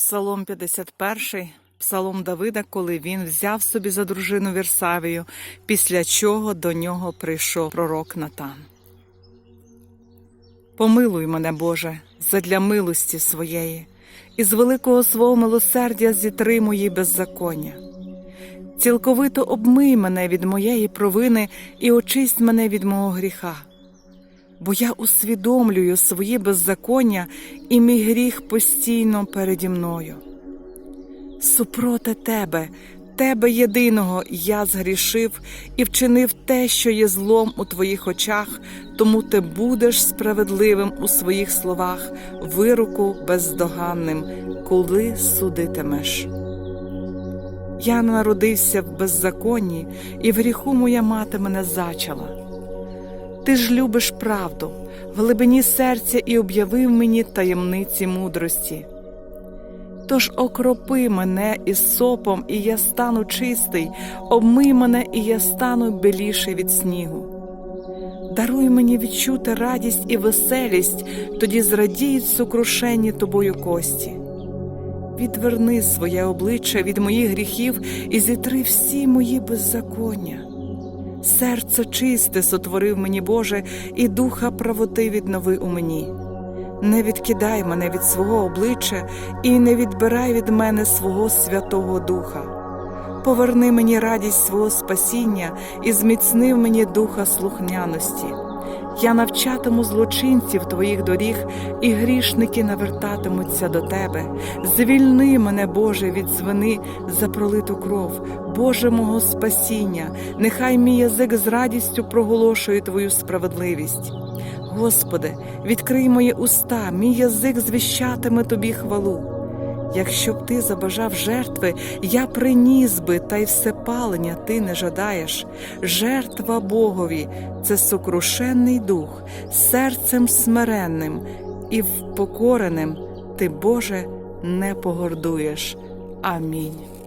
Псалом 51, псалом Давида, коли він взяв собі за дружину Вірсавію, після чого до нього прийшов пророк Натан. Помилуй мене, Боже, задля милості своєї, і з великого свого милосердя зітри мої беззаконня. Цілковито обмий мене від моєї провини і очисть мене від мого гріха. Бо я усвідомлюю свої беззаконня, і мій гріх постійно переді мною. Супроти тебе, тебе єдиного я згрішив і вчинив те, що є злом у твоїх очах, тому ти будеш справедливим у своїх словах, вироку бездоганним, коли судитимеш. Я народився в беззаконні, і в гріху моя мати мене зачала. Ти ж любиш правду, в глибині серця і об'явив мені таємниці мудрості. Тож окропи мене із сопом, і я стану чистий, обмий мене, і я стану біліший від снігу. Даруй мені відчути радість і веселість, тоді зрадіють сокрушенні тобою кості. Відверни своє обличчя від моїх гріхів і зітри всі мої беззаконня. Серце чисте сотворив мені, Боже, і духа правоти віднови у мені. Не відкидай мене від свого обличчя і не відбирай від мене свого Святого Духа. Поверни мені радість свого спасіння і зміцнив мені духа слухняності. Я навчатиму злочинців твоїх доріг, і грішники навертатимуться до тебе. Звільни мене, Боже, від звини за пролиту кров, Боже мого спасіння, нехай мій язик з радістю проголошує Твою справедливість. Господи, відкрий мої уста, мій язик звіщатиме Тобі хвалу. Якщо б ти забажав жертви, я приніс би, та й всепалення ти не жадаєш. Жертва Богові це сокрушенний дух, серцем смиренним і впокореним ти, Боже, не погордуєш. Амінь.